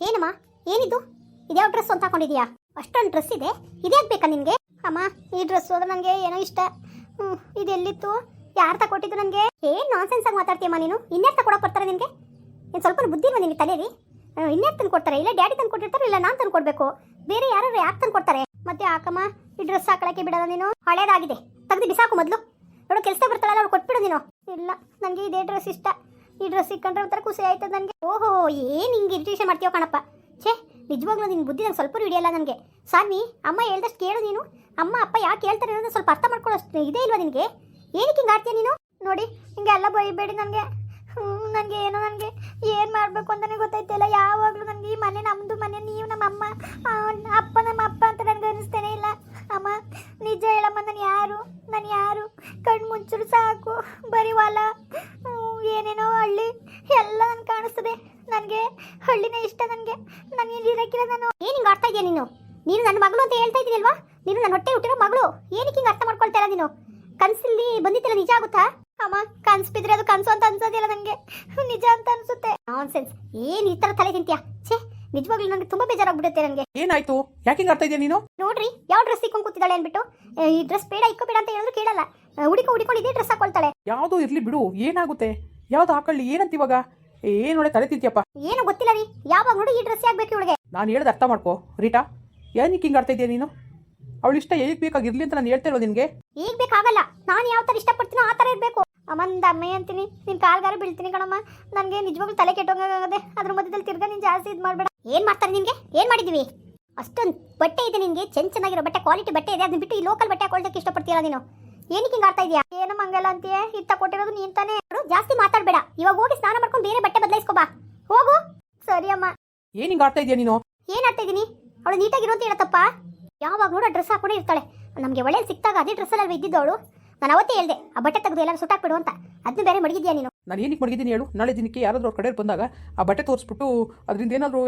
ಏನಮ್ಮ? ಏನಿದು? ಇದ್ಯಾವ ಡ್ರೆಸ್ ಅಂತ ಹಾಕೊಂಡಿದ್ಯಾ? ಅಷ್ಟೊಂದು ಡ್ರೆಸ್ ಇದೆ? ಇದ್ಯಾಕೆ ಬೇಕಾ ನಿನಗೆ? ಅಮ್ಮ, ಈ ಡ್ರೆಸ್ ಅದು ನನಗೆ ಏನೋ ಇಷ್ಟ. ಹ್ಞೂ ಇದು ಎಲ್ಲಿತ್ತು? ಯಾರು ತಗೊಟ್ಟಿದ್ದು ನನಗೆ ಏನು ನಾನ್ಸೆನ್ಸ್ ಆಗಿ ಮಾತಾಡ್ತೀಯಮ್ಮ ನೀನು? ಇನ್ಯಾರು ಕೊಡೋಕೆ ಬರ್ತಾರೆ ನಿನಗೆ? ನೀನು ಸ್ವಲ್ಪ ಬುದ್ಧಿ ಇಲ್ವಾ ನಿನಗೆ ತಲೆಯಲ್ಲಿ? ಇನ್ಯಾರು ತಂದು ಕೊಡ್ತಾರೆ? ಇಲ್ಲ ಡ್ಯಾಡಿ ತಂದು ಕೊಟ್ಟಿರ್ತಾರೆ, ಇಲ್ಲ ನಾನು ತಂದು ಕೊಡಬೇಕು. ಬೇರೆ ಯಾರು ಯಾಕೆ ತಂದು ಕೊಡ್ತಾರೆ? ಮತ್ತೆ ಹಾಕಮ್ಮ ಈ ಡ್ರೆಸ್ ಹಾಕೊಳಕ್ಕೆ ಬಿಡಲ್ಲ ನೀನು? ಹಳೇದಾಗಿದೆ. ತೆಗೆದು ಬಿಸಾಕು ಮೊದಲು. ನೋಡು ಕೆಲಸ ಬರ್ತಾಳಲ್ಲ ಅವ್ರು ಕೊಟ್ಬಿಡು ನೀನು. ಇಲ್ಲ ನನಗೆ ಇದೇ ಡ್ರೆಸ್ ಇಷ್ಟ. ಈ ಡ್ರೆಸ್ ಇಟ್ಕೊಂಡ್ರೆ ಒಂಥರ ಖುಷಿ ಆಯ್ತದ ನನಗೆ. ಓಹೋ, ಏನು ಹಿಂಗೆ ಇರಿಟೇಷನ್ ಮಾಡ್ತೀಯೋ ಕಣಪ್ಪ. ಛೇ, ನಿಜವಾಗ್ಲೂ ನಿನ್ನ ಬುದ್ಧಿ ನಂಗೆ ಸ್ವಲ್ಪ ಹಿಡಿಯಲ್ಲ ನನಗೆ. ಸಾನ್ವಿ, ಅಮ್ಮ ಹೇಳ್ದಷ್ಟು ಕೇಳು ನೀನು. ಅಮ್ಮ, ಅಪ್ಪ ಯಾಕೆ ಹೇಳ್ತಾರೆ ಅನ್ನೋದು ಸ್ವಲ್ಪ ಅರ್ಥ ಮಾಡ್ಕೊಳ್ಳೋಷ್ಟು ಇದೇ ಇಲ್ವಾ ನಿನಗೆ? ಏನಕ್ಕೆ ಹಿಂಗೆ ಆಡ್ತೀಯ ನೀನು? ನೋಡಿ, ಹಿಂಗೆ ಎಲ್ಲ ಬೈಬೇಡಿ ನನಗೆ. ನನಗೆ ಏನೋ ನನಗೆ. ಏನು ಮಾಡಬೇಕು ಅಂತಲೇ ಗೊತ್ತಾಯ್ತಿಲ್ಲ. ಯಾವಾಗಲೂ ನನಗೆ ಈ ಮನೆ ನಮ್ಮದು ಮನೆ ನೀವು ನಮ್ಮ ಅಮ್ಮ ಆ, ಅಪ್ಪ ನಮ್ಮ ಅಪ್ಪ ಅಂತ ನನಗೆ ಅನಿಸ್ತೇನೆ ಇಲ್ಲ ಅಮ್ಮ ನಿಜ ಹೇಳಮ್ಮ ನಾನು ಯಾರು ನಾನು ಯಾರು ಕಣ್ಣು ಮುಚ್ಚರು ಸಾಕು ಬರೀ ಹೊಲ ಹ್ಮ್, ಏನೇನೋ ಹಳ್ಳಿ ಎಲ್ಲ ನನ್ಗೆ ಕಾಣಿಸ್ತದೆ ನನಗೆ ಹಳ್ಳಿನೇ ಇಷ್ಟ ನನಗೆ ನನಗೆ ಇರಕ್ಕಿಲ್ಲ ನಾನು? ಏನು ಹಿಂಗೆ ಆಡ್ತಾ ಇದೆಯಾ ನೀನು? ನೀನು ನನ್ನ ಮಗಳು ಅಂತ ಹೇಳ್ತಾ ಇದ್ದೀನಲ್ವಾ ನೀನು ನನ್ನ ಹೊಟ್ಟೆ ಹುಟ್ಟಿರೋ ಮಗಳು? ಏನಕ್ಕೆ ಹಿಂಗೆ ಅರ್ಥ ಮಾಡ್ಕೊಳ್ತಾ ಇಲ್ಲ ನೀನು? ಕನ್ಸಲ್ಲಿ ಬಂದಿತ್ತಿಲ್ಲ ನಿಜ ಆಗುತ್ತಾ? ಅಮ್ಮ ಕನ್ಸು ಬಿದ್ರೆ ಅದು ಕನ್ಸು ಅಂತ ಅನ್ಸೋದಿಲ್ಲ ನನಗೆ ನಿಜ ಅಂತ ಅನ್ಸುತ್ತೆ. ನಾನ್ ಸೆನ್ಸ್ ಏನು ಈ ತರ ತಲೆ ತಿಂತೀಯಾ? ಛೇ ನಿಜವಾಗ್ಲೂ ನನಗೆ ತುಂಬಾ ಬೇಜಾರಾಗ್ಬಿಡುತ್ತೆ ನನಗೆ ಏನಾಯ್ತು? ಯಾಕೆ ಹಿಂಗ್ ಆಡ್ತಾ ಇದೆಯಾ ನೀನು? ನೋಡ್ರಿ ಯಾವ ಡ್ರೆಸ್ ಇಕ್ಕೊಂಡ್ ಕೂತಿದ್ದಾಳೆ ಅಂದ್ಬಿಟ್ಟು. ಈ ಡ್ರೆಸ್ ಬೇಡ ಇಕ್ಕೋ ಬೇಡ ಅಂತ ಹೇಳಿದ್ರು ಕೇಳಲ್ಲ. ಹುಡುಕ ಹುಡುಕೊಂಡು ಇದೇ ಡ್ರೆಸ್ ಹಾಕೊಳ್ತಾಳೆ. ಯಾವುದು ಇರ್ಲಿ ಬಿಡು ಏನಾಗುತ್ತೆ? ಯಾವ್ದು ಹಾಕೊಳ್ಳಿ ಏನಂತ ಇವಾಗ? ಏನು ಒಳ್ಳೆ ತಲೆ ತಿಂತೀಯಪ್ಪ ಏನು ಗೊತ್ತಿಲ್ಲ ರೀ. ಯಾವಾಗ ನೋಡಿ ಈ ಡ್ರೆಸ್ ಆಗ್ಬೇಕು ಇವಳಿಗೆ. ನಾನು ಹೇಳಿದ ಅರ್ಥ ಮಾಡ್ಕೋ ರೀಟಾ. ಏನಕ್ಕೆ ಹಿಂಗೆ ಆಡ್ತಾ ಇದೀಯ ನೀನು? ಅವಳು ಇಷ್ಟ ಹೇಗೆ ಬೇಕಾಗಿರ್ಲಿ ಅಂತ ನಾನು ಹೇಳ್ತಾ ಇರೋದು ನಿನಗೆ. ಈಗ ಬೇಕಾಗಲ್ಲ. ನಾನು ಯಾವ ಥರ ಇಷ್ಟಪಡ್ತೀನೋ ಆ ಥರ ಇರಬೇಕು. ಅಮ್ಮಂದ ಅಮ್ಮೆ ಅಂತೀನಿ. ನಿನ್ ಕಾಲ್ಗಾರ ಬೀಳ್ತೀನಿ ಕಣಮ್ಮ. ನನಗೆ ನಿಜವಾಗ್ಲೂ ತಲೆ ಕೆಟ್ಟೋಗದೆ ಅದ್ರ ಮಧ್ಯದಲ್ಲಿ ತಿರ್ಗಾ ನೀನು ಜಾಸ್ತಿ ಇದು ಮಾಡಬೇಡ. ಏನು ಮಾಡ್ತಾರೆ ನಿನಗೆ? ಏನು ಮಾಡಿದ್ವಿ? ಅಷ್ಟೊಂದು ಬಟ್ಟೆ ಇದೆ ನಿನಗೆ. ಚೆನ್ನ ಚೆನ್ನಾಗಿರೋ ಬಟ್ಟೆ ಕ್ವಾಲಿಟಿ ಬಟ್ಟೆ ಇದೆ. ಅದನ್ನ ಬಿಟ್ಟು ಈ ಲೋಕಲ್ ಬಟ್ಟೆ ಹಾಕೊಳ್ಳೋದಕ್ಕೆ ಇಷ್ಟಪಡ್ತೀಯಲ್ಲ ನೀನು. ಏನಕ್ಕೆ ಹಿಂಗೆ ಆಡ್ತಾ ಇದೆಯಾ? ಏನು ಮಂಗಲ್ಲ ಅಂತೀಯ? ಇತ್ತ ಕೊಟ್ಟಿರೋದು ನೀನ್ ತಾನೇ. ಜಾಸ್ತಿ ಮಾತಾಡಬೇಡ. ಇವಾಗ ಹೋಗಿ ಸ್ನಾನ ಮಾಡ್ಕೊಂಡು ಬೇರೆ ಬಟ್ಟೆ ಬದಲಾಯಿಸ್ಕೋ ಬಾ. ಹೋಗು. ಸರಿ ಅಮ್ಮ. ಏನ್ ಹಿಂಗ್ ಆಡ್ತಾ ಇದೀಯ ನೀನು? ಏನ್ ಆಡ್ತಾ ಇದೀನಿ ಅವಳು ನೀಟಾಗಿರೋ ಅಂತ ಹೇಳತ್ತಪ್ಪ. ಯಾವಾಗ ನೋಡ ಡ್ರೆಸ್ ಹಾಕೊಂಡೇ ಇರ್ತಾಳೆ. ನಮಗೆ ಒಳ್ಳೆ ಸಿಕ್ತಾಗ ಅದೇ ಡ್ರೆಸ್ ಅಲ್ಲಿ ಇದ್ದಿದ್ದು ಅವಳು? ನಾನು ಅವತ್ತೇ ಹೇಳ್ದೆ ಆ ಬಟ್ಟೆ ತೆಗೆದು ಎಲ್ಲ ಸುಟ್ಟಾಕ್ಬಿಡು ಅಂತ. ಅದನ್ನ ಬೇರೆ ಮಡಗಿದ್ಯಾ ನೀನು? ನಾನು ಏನಕ್ಕೆ ಮಡಗಿದ್ದೀನಿ ಹೇಳು? ನಾಳೆ ದಿನಕ್ಕೆ ಯಾರಾದರೂ ಅವ್ರ ಕಡೆ ಬಂದಾಗ ಆ ಬಟ್ಟೆ ತೋರಿಸ್ಬಿಟ್ಟು ಅದರಿಂದ ಏನಾದರೂ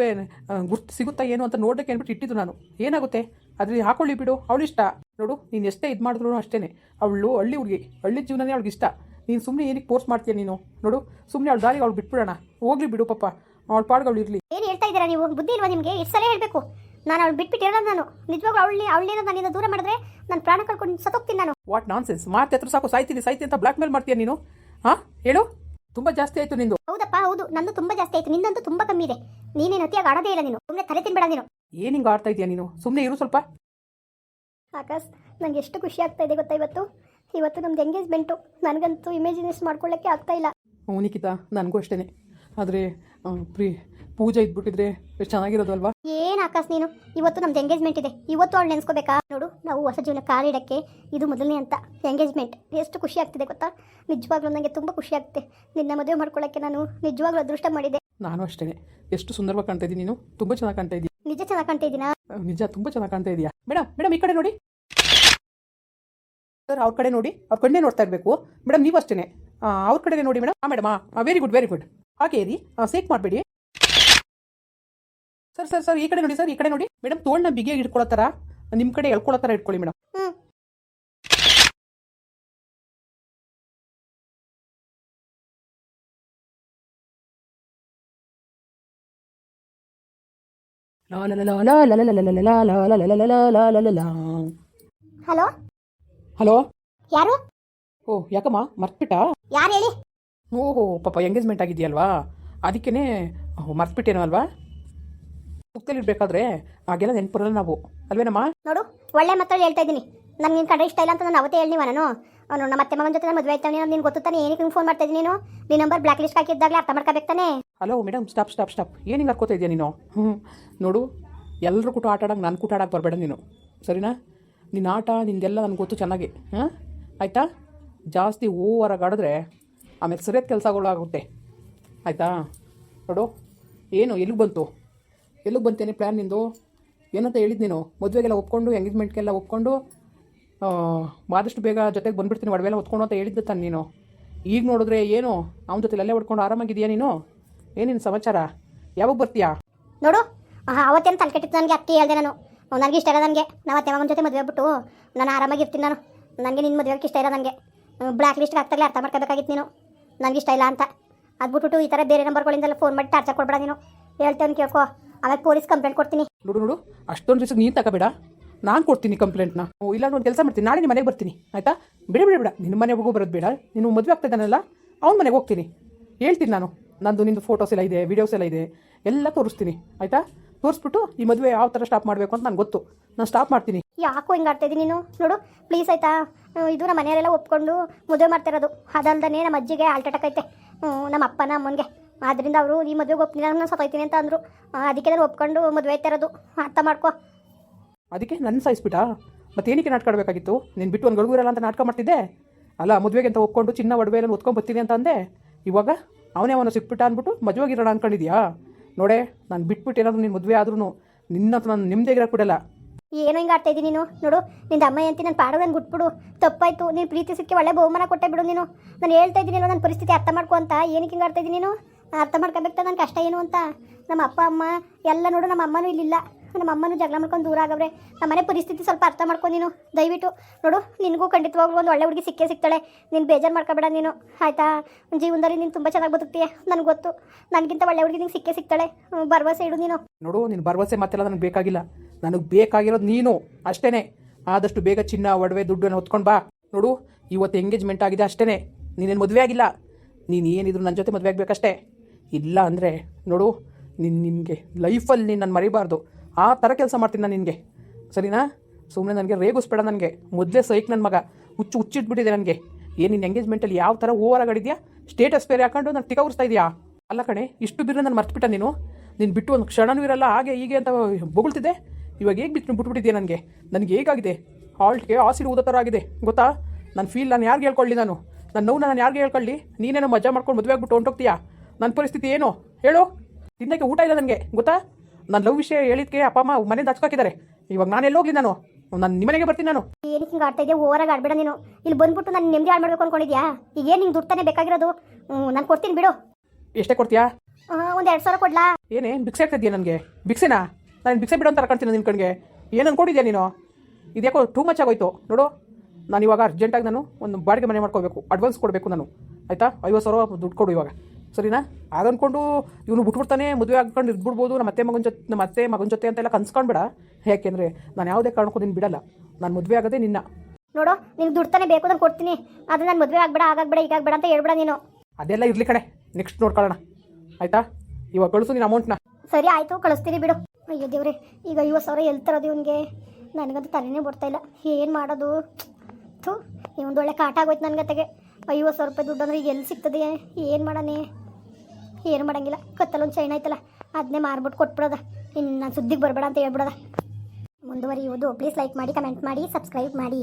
ಗುರ್ತು ಸಿಗುತ್ತಾ ಏನು ಅಂತ ನೋಡೋಕ್ಕೆ ಅಂದ್ಬಿಟ್ಟು ಇಟ್ಟಿದ್ದು ನಾನು. ಏನಾಗುತ್ತೆ? ಅದ್ರಲ್ಲಿ ಹಾಕೊಳ್ಳಿ ಬಿಡು. ಅವಳಿಷ್ಟ. ನೋಡು ನೀನು ಎಷ್ಟೇ ಇದು ಮಾಡಿದ್ರು ಅಷ್ಟೇ ಅವಳು ಹಳ್ಳಿ ಹುಡುಗಿ. ಹಳ್ಳಿ ಜೀವನನೇ ಅವ್ಳಿಗೆ ಇಷ್ಟ ನೀನು ಸುಮ್ಮನೆ ಏನಕ್ಕೆ ಪೋಸ್ಟ್ ಮಾಡ್ತೀಯ ನೀನು? ನೋಡು ಸುಮ್ಮನೆ ಅವ್ಳು ದಾರಿಗೆ ಅವ್ಳು ಬಿಟ್ಬಿಡೋಣ. ಹೋಗ್ಲಿ ಬಿಡು ಪಾಪ. ಅವ್ಳ ಪಾಡ್ಗಳು ಇರಲಿ. ಏನು ಹೇಳ್ತಾ ಇದ್ದೀರಾ ನೀವು? ಬುದ್ಧಿ ಇಲ್ವಾ ನಿಮಗೆ? ಎಷ್ಟು ಸಲ ಹೇಳಬೇಕು. ನಾನು ಅವಳು ಬಿಟ್ಬಿಟ್ಟು ಹೇಳೋದು ನಾನು. ನಿಜವಾಗ್ಲೂ ಅವಳಿ ಅವಳೇನೋ ನನ್ನಿಂದ ದೂರ ಮಾಡಿದ್ರೆ ನಾನು ಪ್ರಾಣ ಕಳ್ಕೊಂಡು ಸತ್ತೋಗ್ತೀನಿ ನಾನು. ವಾಟ್ ನಾನ್ ಸೆನ್ಸ್ ಮಾತೆ ಹತ್ರ ಸಾಕು. ಸಾಯ್ತೀನಿ ಸಾಯ್ತಿ ಅಂತ ಬ್ಲಾಕ್ ಮೇಲ್ ಮಾಡ್ತೀಯ ನೀನು? ಹಾಂ? ಹೇಳು. ತುಂಬ ಜಾಸ್ತಿ ಆಯಿತು ನಿಂದು. ಹೌದಪ್ಪ ಹೌದು. ನಂದು ತುಂಬಾ ಜಾಸ್ತಿ ಆಯ್ತು. ನಿಂದಂತೂ ತುಂಬಾ ಕಮ್ಮಿ ಇದೆ. ನೀನೇನು ಅತಿಯಾಗಿ ಆಡೋದೇ ಇಲ್ಲ ನೀನು. ಸುಮ್ಮನೆ ತಲೆ ತಿನ್ಬೇಡ ನೀನು. ಏನು ಹಿಂಗೆ ಆಡ್ತಾ ಇದೀಯ ನೀನು? ಸುಮ್ಮನೆ ಇರು ಸ್ವಲ್ಪ. ಆಕಾಶ್ ನಂಗೆ ಎಷ್ಟು ಖುಷಿ ಆಗ್ತಾ ಇದೆ ಗೊತ್ತಾ ಇವತ್ತು? ಇವತ್ತು ನಮ್ದು ಎಂಗೇಜ್ಮೆಂಟು ನನಗಂತೂ ಇಮೇಜಿನೇಷನ್ ಮಾಡ್ಕೊಳ್ಳೋಕ್ಕೆ ಆಗ್ತಾ ಇಲ್ಲ. ನಿಖಿತಾ ನನಗೂ ಅಷ್ಟೇ ಆದರೆ ಪ್ರೀ ಪೂಜೆ ಇದ್ಬಿಟ್ಟಿದ್ರೆ ಎಷ್ಟು ಚೆನ್ನಾಗಿರೋದಲ್ವಾ? ಏನ್ ಆಕಾಶ್ ನೀನು? ಇವತ್ತು ನಮ್ದು ಎಂಗೇಜ್ಮೆಂಟ್ ಇದೆ. ಇವತ್ತು ಅವಳು ನೆನೆಸ್ಕೋಬೇಕಾ? ನೋಡು ನಾವು ಹೊಸ ಜೀವನ ಕಾಲಿಡಕ್ಕೆ ಇದು ಮೊದಲನೇ ಅಂತ. ಎಂಗೇಜ್ಮೆಂಟ್ ಎಷ್ಟು ಖುಷಿ ಆಗ್ತಿದೆ ಗೊತ್ತಾ? ನಿಜವಾಗ್ಲೂ ನನಗೆ ತುಂಬ ಖುಷಿ ಆಗ್ತಿದೆ. ನಿನ್ನ ಮದುವೆ ಮಾಡ್ಕೊಳ್ಳೋಕ್ಕೆ ನಾನು ನಿಜವಾಗ್ಲೂ ಅದೃಷ್ಟ ಮಾಡಿದೆ. ನಾನು ಅಷ್ಟೇ ಎಷ್ಟು ಸುಂದರವಾಗಿ ಕಾಣ್ತಾ ಇದ್ದೀನಿ ನೀನು? ತುಂಬ ಚೆನ್ನಾಗಿ ಕಾಣ್ತಾ ಇದ್ದೀನಿ ನಿಜ ಚೆನ್ನಾಗಿ ಕಾಣ್ತಾ ಇದ್ದೀನಾ ನಿಜ ತುಂಬ ಚೆನ್ನಾಗಿ ಕಾಣ್ತಾ ಇದೆಯಾ. ಮೇಡಮ್ ಮೇಡಮ್ ಈ ಕಡೆ ನೋಡಿ. ಸರ್ ಅವ್ರ ಕಡೆ ನೋಡಿ ಅವ್ರ ಕಣ್ಣೇ ನೋಡ್ತಾ ಇರಬೇಕು ಮೇಡಮ್ ನೀವು ಅಷ್ಟೇ ಅವ್ರ ಕಡೆನೇ ನೋಡಿ ಮೇಡಮ್ ಹಾ madam very good very good ಹಾಗೆ ಇರಿ ಸೇಕ್ ಮಾಡಬೇಡಿ ಸರ್ ಸರ್ ಸರ್ ಈ ಕಡೆ ನೋಡಿ ಸರ್ ಈ ಕಡೆ ನೋಡಿ ಮೇಡಮ್ ತೋಳನ್ನ ಬಿಗಿಯಾಗಿ ಇಟ್ಕೊಳ್ಳೋ ಥರ ನಿಮ್ಮ ಕಡೆ ಎಳ್ಕೊಳ್ಳೋ ಥರ ಇಟ್ಕೊಳ್ಳಿ ಮೇಡಮ್ ಹಲೋ ಹಲೋ? ಯಾರು? ಓ ಯಾಕಮ್ಮ? ಮರ್ತ್ಬಿಟ್ಟಾ? ಯಾರು ಹೇಳಿ? ಓಹೋ ಪಾಪ ಎಂಗೇಜ್ಮೆಂಟ್ ಆಗಿದೆಯಲ್ವಾ? ಅದಕ್ಕೇನೆ ಮರ್ತ್ಬಿಟ್ಟೇನೋ ಅಲ್ವಾ? ಇರ್ಬೇಕಾದ್ರೆ ಹಾಗೆಲ್ಲ ನೆನ್ಪುರಲ್ಲ ನಾವು. ಅಲ್ವೇನಮ್ಮ? ನೋಡು ಒಳ್ಳೆ ಮಾತಾಡಿ ಹೇಳ್ತಾ ಇದ್ದೀನಿ. ನನಗೆ ನಿನ್ನ ಕಡೆ ಇಷ್ಟ ಇಲ್ಲ ಅಂತ ನಾನು ಅವತ್ತೇ ಹೇಳಿವ ನಾನು ಅವನು ನಮ್ಮ ಅತ್ತೆ ಮಗನ ಜೊತೆ ನಾನು ಮದುವೆ ಆಯ್ತಾನೆ ನೀನು ಗೊತ್ತಾನೆ ಏನಕ್ಕೆ ಫೋನ್ ಮಾಡ್ತಾ ಇದ್ದೀನಿ ನೀನು? ನಿನ್ನ ನಂಬರ್ ಬ್ಲಾಕ್ ಲಿಸ್ಟ್ ಹಾಕಿದ್ದಾಗಲೇ ಅರ್ಥ ಮಾಡ್ಕೋಬೇಕು ತಾನೆ? Hello madam stop stop stop ಏನು ಹಿಂಗೆ ಹಾಕೋತಾ ಇದೆಯಾ ನೀನು? ಹ್ಞೂ ನೋಡು ಎಲ್ಲರೂ ಕೂಟ ಆಟ ನಾನು ಕೂಟ ಆಡೋಕೆ ಬರಬೇಡ ನೀನು. ಸರಿನಾ? ನಿನ್ನ ಆಟ, ನಿಂದೆಲ್ಲ ನನಗೆ ಗೊತ್ತು ಚೆನ್ನಾಗಿ. ಹಾಂ? ಆಯಿತಾ? ಜಾಸ್ತಿ ಓವರಾಗಾಡಿದ್ರೆ ಆಮೇಲೆ ಸರಿಯಾದ ಕೆಲಸಗಳಾಗುತ್ತೆ. ಆಯಿತಾ? ನೋಡು, ಏನು, ಎಲ್ಲಿಗೆ ಬಂತು? ಎಲ್ಲಿಗೆ ಬಂತೇನೆ ಪ್ಲ್ಯಾನ್ ನಿಂದು? ಏನಂತ ಹೇಳಿದ್ದು ನೀನು? ಮದುವೆಗೆಲ್ಲ ಒಪ್ಕೊಂಡು ಎಂಗೇಜ್ಮೆಂಟ್ಗೆಲ್ಲ ಒಪ್ಕೊಂಡು ಆದಷ್ಟು ಬೇಗ ಜೊತೆಗೆ ಬಂದುಬಿಡ್ತೀನಿ, ಒಡವೆಲ್ಲ ಒತ್ಕೊಂಡು ಅಂತ ಹೇಳಿದ್ದೆ ತಾನು ನೀನು. ಈಗ ನೋಡಿದ್ರೆ ಏನು? ಅವನ ಜೊತೆ ಅಲ್ಲೇ ಹೊಡ್ಕೊಂಡು ಆರಾಮಾಗಿದೆಯಾ ನೀನು? ಏನೇನು ಸಮಾಚಾರ? ಯಾವಾಗ ಬರ್ತೀಯಾ? ನೋಡು ಅವತ್ತೇನು ತಲೆ ನನಗೆ ಅತ್ತಿ ಹೇಳಿದೆ ನಾನು. ನನಗೆ ಇಷ್ಟ ಇಲ್ಲ ನನಗೆ. ನಾವು ಅತ್ತೆ ಜೊತೆ ಮದುವೆ ಬಿಟ್ಟು ನಾನು ಆರಾಮಾಗಿರ್ತೀನಿ ನಾನು. ನನಗೆ ನಿನ್ನ ಮದುವೆಗೆ ಇಷ್ಟ ಇಲ್ಲ ನನಗೆ. ಬ್ಲ್ಯಾಕ್ ಲಿಸ್ಟ್ಗೆ ಆಗ್ತಾಗಲೇ ಅರ್ಥ ಮಾಡ್ಕೋಬೇಕಾಗಿತ್ತು ನೀನು. ನನಗೆ ಇಷ್ಟ ಇಲ್ಲ ಅಂತ. ಅದು ಬಿಟ್ಬಿಟ್ಟು ಈ ಥರ ಬೇರೆ ನಂಬರ್ಗಳಿಂದೆಲ್ಲ ಫೋನ್ ಮಾಡಿ ಟಾರ್ಚರ್ ಕೊಡಬೇಡ ನೀನು. ಹೇಳ್ತೇನೆ ಕೇಳ್ಕೊ. ಆಮೇಲೆ ಪೊಲೀಸ್ ಕಂಪ್ಲೇಂಟ್ ಕೊಡ್ತೀನಿ. ನೋಡು ನೋಡು. ಅಷ್ಟೊಂದು ದಿವಸಕ್ಕೆ ನೀನು ತಗೋಬೇಡ. ನಾನು ಕೊಡ್ತೀನಿ ಕಂಪ್ಲೇಂಟ್ನ ಇಲ್ಲ ಒಂದು ಕೆಲಸ ಮಾಡ್ತೀನಿ. ನಾಳೆ ನಿಮ್ಮ ಮನೆಗೆ ಬರ್ತೀನಿ. ಆಯಿತಾ? ಬಿಡ ಬಿಡ ಬಿಡ. ನಿನ್ನ ಮನೆಗೆ ಹೋಗೋ, ಬರೋದು ಬೇಡ. ನೀನು ಮದುವೆ ಆಗ್ತಿದ್ದಾನಲ್ಲ ಅವ್ನ ಮನೆಗೆ ಹೋಗ್ತೀನಿ. ಹೇಳ್ತೀನಿ ನಾನು. ನಂದು ನಿಂದು ಫೋಟೋಸ್ ಎಲ್ಲ ಇದೆ ವೀಡಿಯೋಸ್ ಎಲ್ಲ ಇದೆ. ಎಲ್ಲ ತೋರಿಸ್ತೀನಿ. ಆಯಿತಾ? ತೋರಿಸ್ಬಿಟ್ಟು ಈ ಮದುವೆ ಯಾವ ಥರ ಸ್ಟಾಪ್ ಮಾಡಬೇಕು ಅಂತ ನನಗೆ ಗೊತ್ತು. ನಾನು ಸ್ಟಾಪ್ ಮಾಡ್ತೀನಿ. ಯಾಕೋ ಹಿಂಗೆ ಆಡ್ತಾ ಇದ್ದೀನಿ ನೀನು? ನೋಡು ಪ್ಲೀಸ್ ಆಯ್ತಾ? ಹ್ಮ್, ಇದು ನಮ್ಮ ಮನೆಯಲ್ಲೆಲ್ಲ ಒಪ್ಕೊಂಡು ಮದುವೆ ಮಾಡ್ತಿರೋದು ಅದಲ್ದೇ ನಮ್ಮ ಅಜ್ಜಿಗೆ ಹಾರ್ಟ್ ಅಟ್ಯಾಕ್ ಐತೆ. ಹ್ಮ್, ನಮ್ಮ ಅಪ್ಪನ ಅಮ್ಮನಿಗೆ. ಆದ್ದರಿಂದ ಅವರು ಈ ಮದುವೆಗೆ ಒಪ್ಪಿಲ್ಲ ನಾನು ಸತ್ತೋಯ್ತೀನಿ ಅಂತ ಅಂದರು. ಅದಕ್ಕೆ ನಾನು ಒಪ್ಕೊಂಡು ಮದುವೆ ಆಯ್ತಾ ಇರೋದು. ಅರ್ಥ ಮಾಡ್ಕೊ. ಅದಕ್ಕೆ ನನ್ನ ಸಾಯಿಸ್ಬಿಟ್ಟಾ? ಮತ್ತೇನಕ್ಕೆ ನಾಟಕ ಆಡಬೇಕಾಗಿತ್ತು? ನೀನು ಬಿಟ್ಟು ಒಂದು ಗಡುಗಿರಲ್ಲ ಅಂತ ನಾಟಕ ಮಾಡ್ತಿದ್ದೆ? ಅಲ್ಲ ಮದುವೆಗೆ ಅಂತ ಒಪ್ಕೊಂಡು ಚಿನ್ನ ಒಡವೆ ಎಲ್ಲ ಒತ್ಕೊಂಡು ಬರ್ತೀನಿ ಅಂತ ಅಂದೆ. ಇವಾಗ ಅವನೇ ಅವನು ಸಿಕ್ಬಿಟ್ಟ ಅಂದ್ಬಿಟ್ಟು ಮದುವೆಗಿರೋಣ ಅನ್ಕೊಂಡಿದ್ಯಾ? ನೋಡೆ, ನಾನು ಬಿಟ್ಬಿಟ್ಟು ಏನಾದರೂ ನೀನು ಮದುವೆ ಆದ್ರೂ ನಿನ್ನ ನಾನು ನಿಮ್ಮದೇ ಇರಕ್ಕೆ ಬಿಡಲ್ಲ. ಏನೋ ಹಿಂಗೆ ಆಡ್ತಾ ಇದ್ದೀನಿ ನೀನು? ನೋಡು, ನಿಂದ ಅಮ್ಮ ಅಂತ ನಾನು ಪಾಡೋ ನಾನು ಬಿಟ್ಬಿಡು. ತಪ್ಪಾಯ್ತು, ನೀನು ಪ್ರೀತಿ ಸಿಕ್ಕಿ ಒಳ್ಳೆ ಬಹುಮಾನ ಕೊಟ್ಟೆ ಬಿಡು ನೀನು. ನಾನು ಹೇಳ್ತಾ ಇದ್ದೀನಿ ನನ್ನ ಪರಿಸ್ಥಿತಿ ಅರ್ಥ ಮಾಡ್ಕೊ ಅಂತ? ಏನಕ್ಕೆ ಹಿಂಗೆ ಆಡ್ತಾ ಇದ್ದೀನಿ ನೀನು? ಅರ್ಥ ಮಾಡ್ಕೋಬೇಕು ನನ್ನ ಕಷ್ಟ ಏನು ಅಂತ? ನಮ್ಮ ಅಪ್ಪ, ಅಮ್ಮ, ಎಲ್ಲ ನೋಡು, ನಮ್ಮ ಅಮ್ಮನೂ ಇಲ್ಲಿಲ್ಲ. ನಮ್ಮ ಅಮ್ಮನೂ ಜಗಳ ಮಾಡ್ಕೊಂಡು ದೂರ ಆಗವ್ರೆ. ನಮ್ಮ ಮನೆ ಪರಿಸ್ಥಿತಿ ಸ್ವಲ್ಪ ಅರ್ಥ ಮಾಡ್ಕೊ ನೀನು. ದಯವಿಟ್ಟು ನೋಡು, ನಿನಗೂ ಖಂಡಿತವಾಗ್ಲೂ ಒಂದು ಒಳ್ಳೆ ಹುಡುಗಿ ಸಿಕ್ಕೇ ಸಿಗ್ತಾಳೆ. ನೀನು ಬೇಜಾರು ಮಾಡ್ಕೋಬೇಡ ನೀನು. ಆಯಿತಾ? ಜೀವನದಲ್ಲಿ ನೀನು ತುಂಬ ಚೆನ್ನಾಗಿ ಬದುಕ್ತೀಯ? ನನಗೆ ಗೊತ್ತು. ನನಗಿಂತ ಒಳ್ಳೆ ಹುಡುಗಿ ನಿಂಗೆ ಸಿಕ್ಕೇ ಸಿಗ್ತಾಳೆ. ಭರವಸೆ ಇಡು ನೀನು. ನೋಡು ನಿನ್ನ ಭರವಸೆ ಮತ್ತೆಲ್ಲ ನನಗೆ ಬೇಕಾಗಿಲ್ಲ. ನನಗೆ ಬೇಕಾಗಿರೋದು ನೀನು. ಅಷ್ಟೇ ಆದಷ್ಟು ಬೇಗ ಚಿನ್ನ, ಒಡವೆ, ದುಡ್ಡನ್ನು ಹೊತ್ಕೊಂಡು ಬಾ. ನೋಡು, ಇವತ್ತು ಎಂಗೇಜ್ಮೆಂಟ್ ಆಗಿದೆ ಅಷ್ಟೇ ನೀನೇನು ಮದುವೆ ಆಗಿಲ್ಲ? ನೀನು ಏನಿದ್ರು ನನ್ನ ಜೊತೆ ಮದುವೆ ಆಗಬೇಕಷ್ಟೇ. ಇಲ್ಲ ಅಂದರೆ, ನೋಡು ನಿನ್ನ ನಿನಗೆ ಲೈಫಲ್ಲಿ ನೀನು ನಾನು ಮರಿಬಾರ್ದು. ಆ ಥರ ಕೆಲಸ ಮಾಡ್ತೀನಿ ನಾನು ನಿನಗೆ. ಸರಿನಾ? ಸುಮ್ಮನೆ ನನಗೆ ರೇಗಿಸ್ಬೇಡ ನನಗೆ. ಮೊದಲೇ ಸೈಕ್ ನನ್ನ ಮಗ. ಹುಚ್ಚು ಹುಚ್ಚಿಟ್ಬಿಟ್ಟಿದೆ ನನಗೆ. ಏನು ನಿನ್ನ ಎಂಗೇಜ್ಮೆಂಟಲ್ಲಿ ಯಾವ ಥರ ಓವರ್ ಆಗಿದೆಯಾ ಸ್ಟೇಟಸ್ ಬೇರೆ ಹಾಕೊಂಡು ನಾನು ಟಿಕ ಉರಿಸ್ತಾ ಇದೆಯಾ? ಅಲ್ಲ ಕಣೆ, ಇಷ್ಟು ಬಿರು ನಾನು ಮರ್ತ್ಬಿಟ್ಟ ನೀನು? ನೀನು ಬಿಟ್ಟು ಒಂದು ಕ್ಷಣನೂ ಇರಲ್ಲ, ಹಾಗೆ ಹೀಗೆ ಅಂತ ಬೊಗಳ್ತಿದ್ದೆ? ಇವಾಗ ಹೇಗೆ ಬಿಟ್ಟು ಬಿಟ್ಬಿಟ್ಟಿದ್ಯಾ ನನಗೆ? ನನಗೆ ಹೇಗಾಗಿದೆ? ಹಾಲ್ಟ್ಗೆ ಆಸಿಡ್ ಊದೋ ಥರ ಆಗಿದೆ. ಗೊತ್ತಾ? ನನ್ನ ಫೀಲ್ ನಾನು ಯಾರಿಗೆ ಹೇಳ್ಕೊಳ್ಳಿ ನಾನು? ನನ್ನ ನೋವು ನಾನು ಯಾರಿಗೆ ಹೇಳ್ಕೊಳ್ಳಿ ನೀನೇನೋ ಮಜಾ ಮಾಡ್ಕೊಂಡು ಮದುವೆ ಆಗ್ಬಿಟ್ಟು ಹೊಂಟೋಗ್ತೀಯಾ? ನನ್ನ ಪರಿಸ್ಥಿತಿ ಏನು? ಹೇಳು. ತಿನ್ನಕ್ಕೆ ಊಟ ಇಲ್ಲ ನನಗೆ. ಗೊತ್ತಾ? ನನ್ನ ಲವ್ ವಿಷಯ ಹೇಳಿದ್ಕೆ ಅಪ್ಪ ಅಮ್ಮ ಮನೆಯಿಂದ ಹಚ್ಕಾಕಿದ್ದಾರೆ ಇವಾಗ ನಾನು ಎಲ್ಲೋಗ್ಲಿ ನಾನು? ನಾನು ನಿಮ್ಮನೆಗೆ ಬರ್ತೀನಿ ನಾನು. ಏನಕ್ಕೆ ಹಿಂಗೆ ಆಡ್ತಾ ಇದೆಯಾ? ಓವರಾಗಿ ಆಡ್ಬೇಡ ನೀನು. ಇಲ್ಲಿ ಬಂದ್ಬಿಟ್ಟು ನಾನು ನೆಮ್ಮದಿ ಆಡ್ ಮಾಡ್ಬೇಕು ಅನ್ಕೊಂಡಿದ್ಯಾ? ಈಗ ಏನು ನಿಂಗೆ ದುಡ್ಡು ತಾನೇ ಬೇಕಾಗಿರೋದು ನಾನು ಕೊಡ್ತೀನಿ ಬಿಡು. ಎಷ್ಟೇ ಕೊಡ್ತೀಯಾ? ಒಂದು ಎರಡು ಸಾವಿರ ಕೊಡ್ಲಾ? ಏನೇ ಭಿಕ್ಷೆ ಆಗ್ತಿದ್ಯಾ ನನಗೆ? ಭಿಕ್ಷೆನಾ? ನಾನು ಭಿಕ್ಷೆ ಬಿಡೋ ಅಂತ ಕರ್ಕೊಂತೀನಿ ನಿನ್ನ ಕಣ್ಗೆ. ಏನು ಅನ್ಕೊಂಡಿದ್ಯಾ ನೀನು? ಇದ್ಯಾಕೋ ಟೂ ಮಚ್ ಆಗೋಯ್ತು. ನೋಡು ನಾನು ಇವಾಗ ಅರ್ಜೆಂಟಾಗಿ ನಾನು ಒಂದು ಬಾಡಿಗೆ ಮನೆ ಮಾಡ್ಕೋಬೇಕು. ಅಡ್ವಾನ್ಸ್ ಕೊಡಬೇಕು ನಾನು. ಆಯಿತಾ? ಐವತ್ತು ಸಾವಿರ ದುಡ್ಡು ಕೊಡು ಇವಾಗ. ಸರಿನಾ? ಆಗನ್ಕೊಂಡು ಇವನು ಬಿಟ್ಬಿಡ್ತಾನೆ ಮದುವೆ ಆಗ್ಕೊಂಡು ಇದ್ಬಿಡ್ಬೋದು ನಮ್ಮ ಅತ್ತೆ ಮಗನ ಜೊತೆ ನಮ್ಮ ಅತ್ತೆ ಮಗನ ಜೊತೆ ಅಂತೆಲ್ಲ ಕನ್ಸ್ಕೊಂಡ್ಬೇಡ. ಯಾಕೆಂದರೆ ನಾನು ಯಾವುದೇ ಕಾರಣಕ್ಕೂ ನಿನ್ನ ಬಿಡಲ್ಲ. ನಾನು ಮದುವೆ ಆಗದೆ ನಿನ್ನ. ನೋಡು ನಿನ್ಗೆ ದುಡ್ಡು ತಾನೇ ಬೇಕು ನಾನು ಕೊಡ್ತೀನಿ. ಆದರೆ ನಾನು ಮದುವೆ ಆಗ್ಬೇಡ ಆಗಾಗ್ಬೇಡ ಈಗಾಗ್ಬೇಡ ಅಂತ ಹೇಳ್ಬೇಡ ನೀನು. ಅದೆಲ್ಲ ಇರಲಿ ಕಣೆ. ನೆಕ್ಸ್ಟ್ ನೋಡ್ಕೊಳ್ಳೋಣ. ಆಯಿತಾ? ಇವಾಗ ಕಳಿಸು ನಿನ್ನ ಅಮೌಂಟ್ನ ಸರಿ ಆಯಿತು. ಕಳಿಸ್ತೀನಿ ಬಿಡು. ಅಯ್ಯೋ ದೇವ್ರೆ ಈಗ ಐವತ್ತು ಸಾವಿರ ಎಲ್ಲಿ ತರೋದು ಇವನಿಗೆ? ನನಗಂತೂ ತಲೆನೇ ಬರ್ತಾ ಇಲ್ಲ. ಏನು ಮಾಡೋದು? ಥೂ ಇವೊಂದು ಒಳ್ಳೆ ಕಾಟ ಆಗೋಯ್ತು ನನ್ನ ಗತೆಗೆ ಐವತ್ತು ಸಾವಿರ ರೂಪಾಯಿ ದುಡ್ಡು ಅಂದ್ರೆ ಈಗ ಎಲ್ಲಿ ಸಿಗ್ತದೆ? ಏನು ಮಾಡಾನೆ ಏನು ಮಾಡಂಗಿಲ್ಲ. ಕತ್ತಲೊಂದು ಚೈನ್ ಆಯ್ತಲ್ಲ ಅದನ್ನೇ ಮಾರ್ಬಿಟ್ಟು ಕೊಟ್ಬಿಡೋದ. ಇನ್ನು ನಾನು ಸುದ್ದಿಗೆ ಬರಬೇಡ ಅಂತ ಹೇಳ್ಬಿಡೋದ. ಮುಂದುವರಿಯುವುದು. ಪ್ಲೀಸ್ ಲೈಕ್ ಮಾಡಿ ಕಮೆಂಟ್ ಮಾಡಿ ಸಬ್ಸ್ಕ್ರೈಬ್ ಮಾಡಿ.